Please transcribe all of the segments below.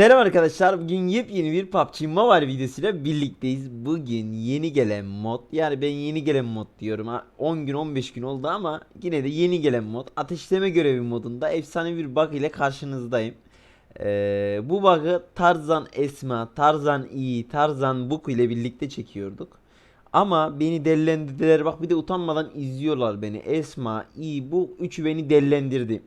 Selam arkadaşlar. Bugün yepyeni bir PUBG Mobile videosuyla birlikteyiz. Bugün yeni gelen mod. Yani ben yeni gelen mod diyorum. ha. 10 gün 15 gün oldu ama yine de yeni gelen mod. Ateşleme görevi modunda efsane bir bug ile karşınızdayım. Ee, bu bug'ı Tarzan Esma, Tarzan iyi, Tarzan Book ile birlikte çekiyorduk. Ama beni dellendirdiler. Bak bir de utanmadan izliyorlar beni. Esma, iyi bu üçü beni dellendirdi.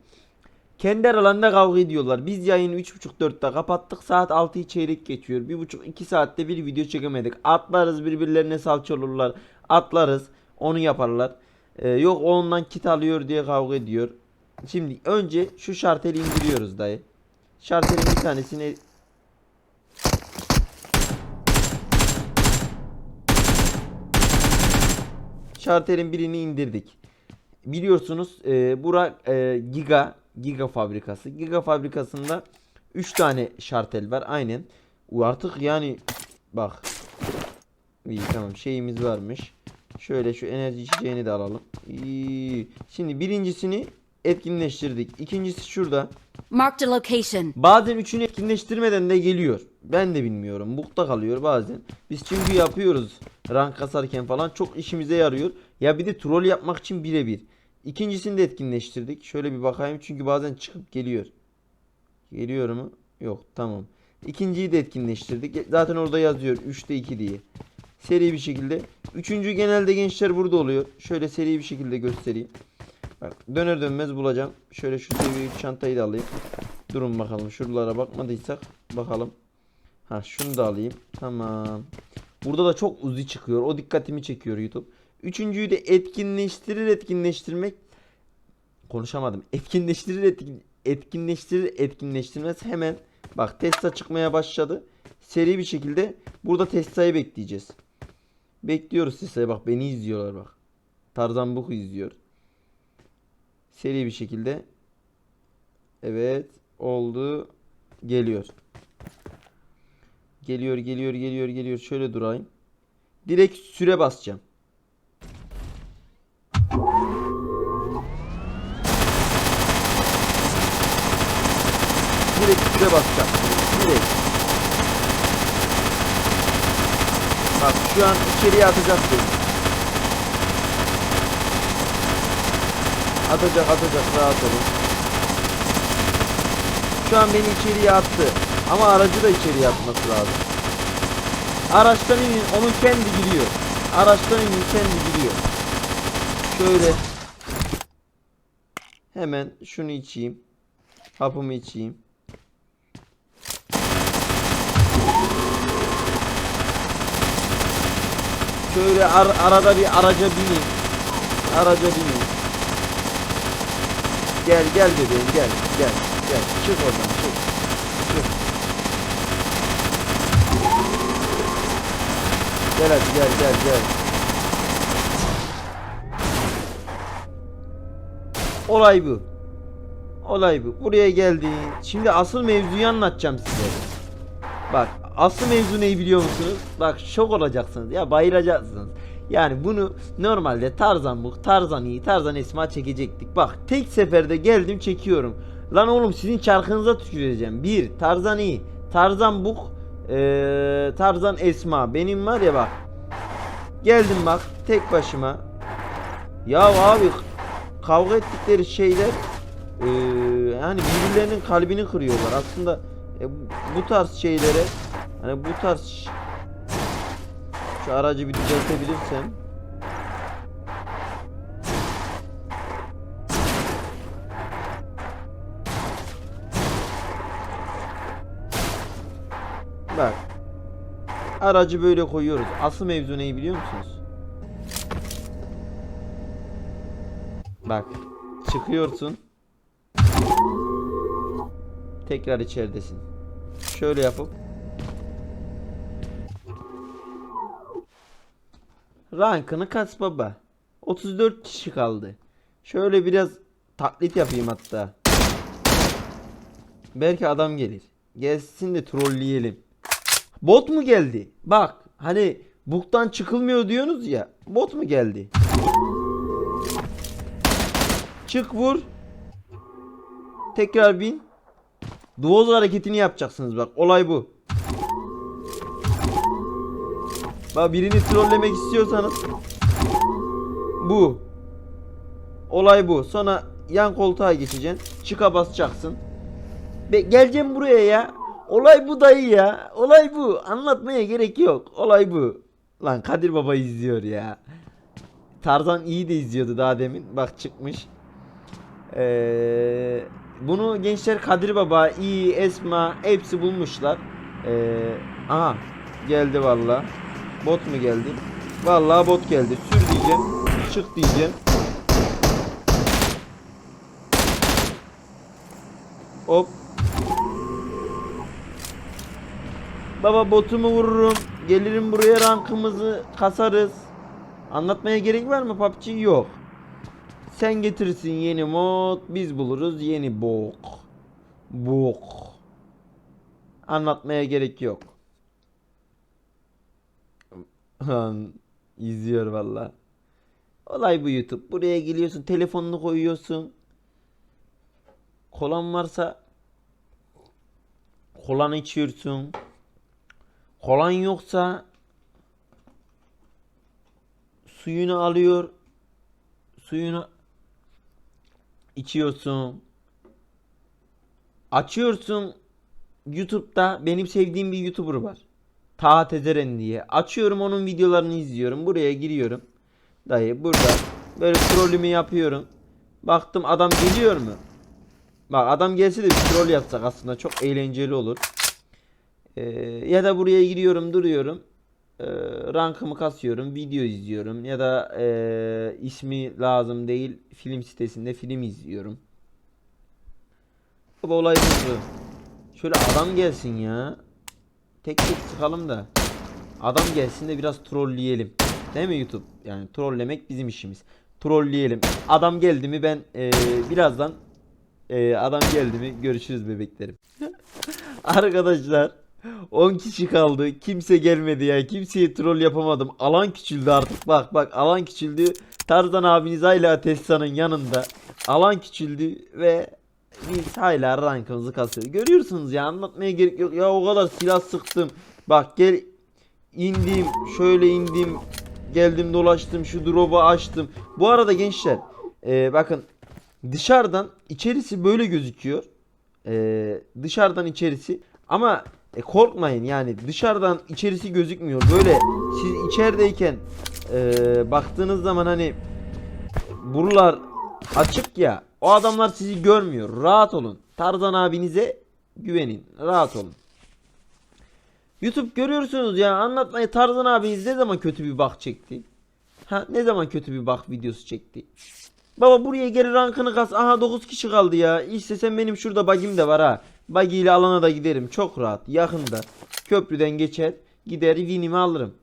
Kendi aralarında kavga ediyorlar. Biz yayını 3.30-4'te kapattık. Saat 6'yı çeyrek geçiyor. 1.5-2 saatte bir video çekemedik. Atlarız birbirlerine salça olurlar. Atlarız. Onu yaparlar. Ee, yok ondan kit alıyor diye kavga ediyor. Şimdi önce şu şarteli indiriyoruz dayı. Şartelin bir tanesini Şartelin birini indirdik. Biliyorsunuz e, bura e, Giga Giga fabrikası. Giga fabrikasında 3 tane şartel var aynen. Artık yani bak. İyi tamam şeyimiz varmış. Şöyle şu enerji içeceğini de alalım. İyi. Şimdi birincisini etkinleştirdik. İkincisi şurada. Marked location. Bazen üçünü etkinleştirmeden de geliyor. Ben de bilmiyorum. Bukta kalıyor bazen. Biz çünkü yapıyoruz. Rank kasarken falan çok işimize yarıyor. Ya bir de troll yapmak için birebir. İkincisini de etkinleştirdik. Şöyle bir bakayım çünkü bazen çıkıp geliyor. Geliyor mu? Yok tamam. İkinciyi de etkinleştirdik. Zaten orada yazıyor 3'te 2 diye. Seri bir şekilde. Üçüncü genelde gençler burada oluyor. Şöyle seri bir şekilde göstereyim. Bak döner dönmez bulacağım. Şöyle şu seviye çantayı da alayım. Durun bakalım. Şuralara bakmadıysak bakalım. Ha şunu da alayım. Tamam. Burada da çok uzi çıkıyor. O dikkatimi çekiyor YouTube. Üçüncüyü de etkinleştirir etkinleştirmek konuşamadım. Etkinleştirir etkin, etkinleştirir etkinleştirmez hemen bak Tesla çıkmaya başladı. Seri bir şekilde burada Tesla'yı bekleyeceğiz. Bekliyoruz Tesla'yı bak beni izliyorlar bak. Tarzan Book'u izliyor. Seri bir şekilde Evet oldu geliyor. Geliyor geliyor geliyor geliyor şöyle durayım. Direkt süre basacağım. Süre basacağım. Direkt. Bak şu an içeriye atacak beni. Atacak atacak rahat olun. Şu an beni içeriye attı. Ama aracı da içeriye atması lazım. Araçtan inin onun kendi gidiyor. Araçtan inin kendi gidiyor. Şöyle. Hemen şunu içeyim. Hapımı içeyim. Şöyle ar- arada bir araca bineyim. Araca bineyim. Gel gel bebeğim gel gel gel çık oradan çık. Çık. Gel hadi gel gel gel. Olay bu. Olay bu. Buraya geldin. Şimdi asıl mevzuyu anlatacağım size. Bak asıl mevzu neyi biliyor musunuz? Bak şok olacaksınız ya bayılacaksınız. Yani bunu normalde Tarzan bu, Tarzan iyi, Tarzan Esma çekecektik. Bak tek seferde geldim çekiyorum. Lan oğlum sizin çarkınıza tüküreceğim. Bir Tarzan iyi, Tarzan Buk, eee, Tarzan Esma. Benim var ya bak. Geldim bak tek başıma. Ya abi kavga ettikleri şeyler eee, yani birbirlerinin kalbini kırıyorlar. Aslında e, bu tarz şeylere hani bu tarz şu aracı bir düzeltebilirsem Bak aracı böyle koyuyoruz. Asıl mevzu neyi biliyor musunuz? Bak çıkıyorsun tekrar içeridesin. Şöyle yapıp Rankını kas baba. 34 kişi kaldı. Şöyle biraz taklit yapayım hatta. Belki adam gelir. Gelsin de trolleyelim. Bot mu geldi? Bak hani buktan çıkılmıyor diyorsunuz ya. Bot mu geldi? Çık vur. Tekrar bin. Duoz hareketini yapacaksınız bak. Olay bu. Bak birini trollemek istiyorsanız bu. Olay bu. Sonra yan koltuğa geçeceksin. Çıka basacaksın. Be geleceğim buraya ya. Olay bu dayı ya. Olay bu. Anlatmaya gerek yok. Olay bu. Lan Kadir Baba izliyor ya. Tarzan iyi de izliyordu daha demin. Bak çıkmış. Ee, bunu gençler Kadir Baba, iyi Esma hepsi bulmuşlar. Ee, aha geldi valla. Bot mu geldi? Vallahi bot geldi. Sür diyeceğim. Çık diyeceğim. Hop. Baba botumu vururum. Gelirim buraya rankımızı kasarız. Anlatmaya gerek var mı PUBG? Yok. Sen getirsin yeni mod, biz buluruz yeni bok. Bok. Anlatmaya gerek yok. İzliyor valla. Olay bu YouTube. Buraya geliyorsun, telefonunu koyuyorsun. Kolan varsa kolanı içiyorsun. Kolan yoksa suyunu alıyor. Suyunu içiyorsun. Açıyorsun. YouTube'da benim sevdiğim bir YouTuber var. Taha Tezeren diye. Açıyorum onun videolarını izliyorum. Buraya giriyorum. Dayı burada böyle trollümü yapıyorum. Baktım adam geliyor mu? Bak adam gelse de bir troll yapsak aslında çok eğlenceli olur. Ee, ya da buraya giriyorum duruyorum. Ee, rankımı kasıyorum. Video izliyorum. Ya da ee, ismi lazım değil. Film sitesinde film izliyorum. Bu olay bu. Şöyle adam gelsin ya. Tek tek sıkalım da. Adam gelsin de biraz trolleyelim. Değil mi YouTube? Yani trollemek bizim işimiz. Trolleyelim. Adam geldi mi ben ee, birazdan ee, adam geldi mi görüşürüz bebeklerim. Arkadaşlar 10 kişi kaldı. Kimse gelmedi ya. Kimseye troll yapamadım. Alan küçüldü artık. Bak bak alan küçüldü. Tarzan abiniz hala Tesla'nın yanında. Alan küçüldü ve biz hala rankımızı kasıyoruz. Görüyorsunuz ya anlatmaya gerek yok. Ya o kadar silah sıktım. Bak gel indim. Şöyle indim. Geldim dolaştım. Şu drop'u açtım. Bu arada gençler e, bakın dışarıdan içerisi böyle gözüküyor. E, dışarıdan içerisi ama e, korkmayın yani dışarıdan içerisi gözükmüyor. Böyle siz içerideyken e, baktığınız zaman hani buralar açık ya o adamlar sizi görmüyor. Rahat olun. Tarzan abinize güvenin. Rahat olun. YouTube görüyorsunuz ya anlatmayı Tarzan abiniz ne zaman kötü bir bak çekti? Ha ne zaman kötü bir bak videosu çekti? Baba buraya geri rankını kas. Aha 9 kişi kaldı ya. İşte sen benim şurada bagim de var ha. Bagi ile alana da giderim. Çok rahat. Yakında. Köprüden geçer. Gider winimi alırım.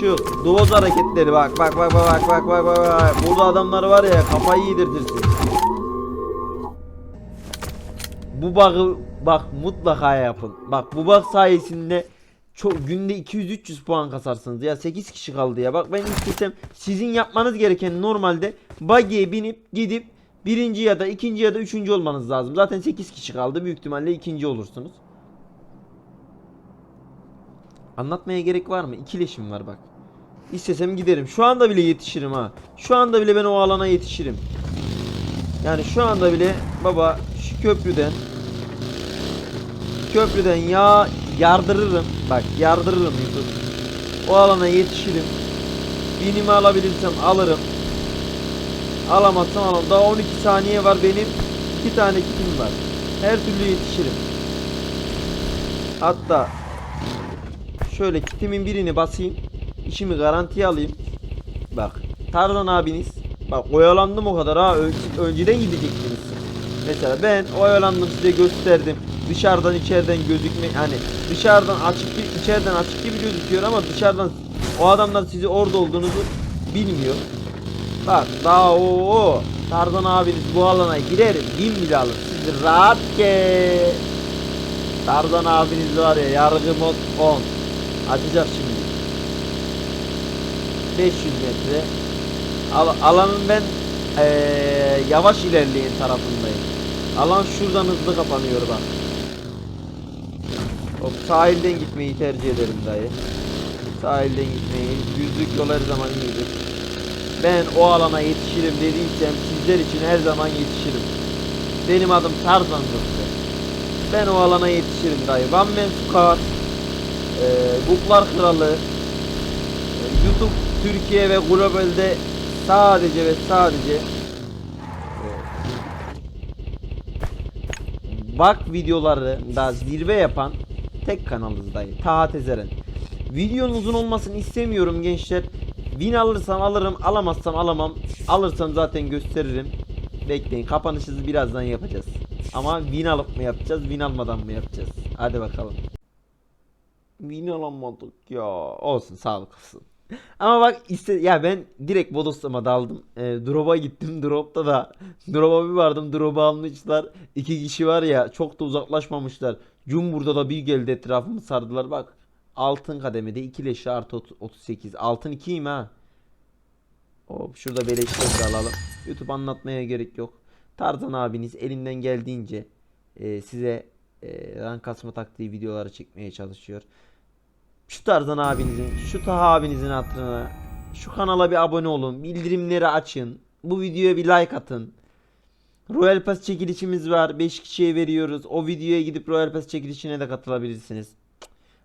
Çık. Duvoz hareketleri bak bak bak bak bak bak bak bak. Burada adamlar var ya kafayı yedirtirsin. Bu bug'ı bak mutlaka yapın. Bak bu bug sayesinde çok günde 200-300 puan kasarsınız ya 8 kişi kaldı ya bak ben istesem sizin yapmanız gereken normalde buggy'e binip gidip birinci ya da ikinci ya da üçüncü olmanız lazım zaten 8 kişi kaldı büyük ihtimalle ikinci olursunuz anlatmaya gerek var mı ikileşim var bak İstesem giderim şu anda bile yetişirim ha şu anda bile ben o alana yetişirim yani şu anda bile baba şu köprüden köprüden ya yardırırım. Bak yardırırım YouTube. O alana yetişirim. Binimi alabilirsem alırım. Alamazsam alamam. Daha 12 saniye var benim. 2 tane kitim var. Her türlü yetişirim. Hatta şöyle kitimin birini basayım. İşimi garantiye alayım. Bak Tarzan abiniz. Bak oyalandım o kadar ha. Ön- önceden gidecektiniz. Mesela ben oyalandım size gösterdim. Dışarıdan içeriden gözükme hani dışarıdan açık gibi içeriden açık gibi gözüküyor ama dışarıdan o adamlar sizi orada olduğunuzu bilmiyor. Bak daha o o Tarzan abiniz bu alana girer bin bile alır. Siz rahat ke. Tarzan abiniz var ya yargı mod 10. Açacak şimdi. 500 metre. Al- alanın ben eee, yavaş ilerleyen tarafındayım. Alan şuradan hızlı kapanıyor bak. Hop, sahilden gitmeyi tercih ederim dayı. Sahilden gitmeyi. Yüzlük yol her zaman iyidir. Ben o alana yetişirim dediysem sizler için her zaman yetişirim. Benim adım Tarzan dostlar. Ben o alana yetişirim dayı. One Man Squad, e, Buklar Kralı, e, YouTube Türkiye ve globalde sadece ve sadece e, bak videolarında zirve yapan tek kanalız dayı. Taha Tezeren. Videonun uzun olmasını istemiyorum gençler. Win alırsam alırım, alamazsam alamam. Alırsam zaten gösteririm. Bekleyin, kapanışımızı birazdan yapacağız. Ama win alıp mı yapacağız, win almadan mı yapacağız? Hadi bakalım. Win alamadık ya. Olsun, sağlık olsun. Ama bak iste ya ben direkt bodoslama daldım. E, drop'a gittim. Drop'ta da drop'a bir vardım. Drop'u almışlar. İki kişi var ya çok da uzaklaşmamışlar. Cumbur'da da bir geldi etrafımı sardılar. Bak altın kademede 2 leşi artı ot- 38. Altın 2'yim ha. Hop şurada beleşleri de alalım. YouTube anlatmaya gerek yok. Tarzan abiniz elinden geldiğince e, size e, rank kasma taktiği videoları çekmeye çalışıyor. Şu Tarzan abinizin, şu Taha abinizin hatırına şu kanala bir abone olun. Bildirimleri açın. Bu videoya bir like atın. Royal Pass çekilişimiz var. 5 kişiye veriyoruz. O videoya gidip Royal Pass çekilişine de katılabilirsiniz.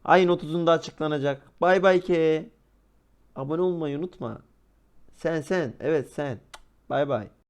Ayın 30'unda açıklanacak. Bay bay ke. Abone olmayı unutma. Sen sen. Evet sen. Bay bay.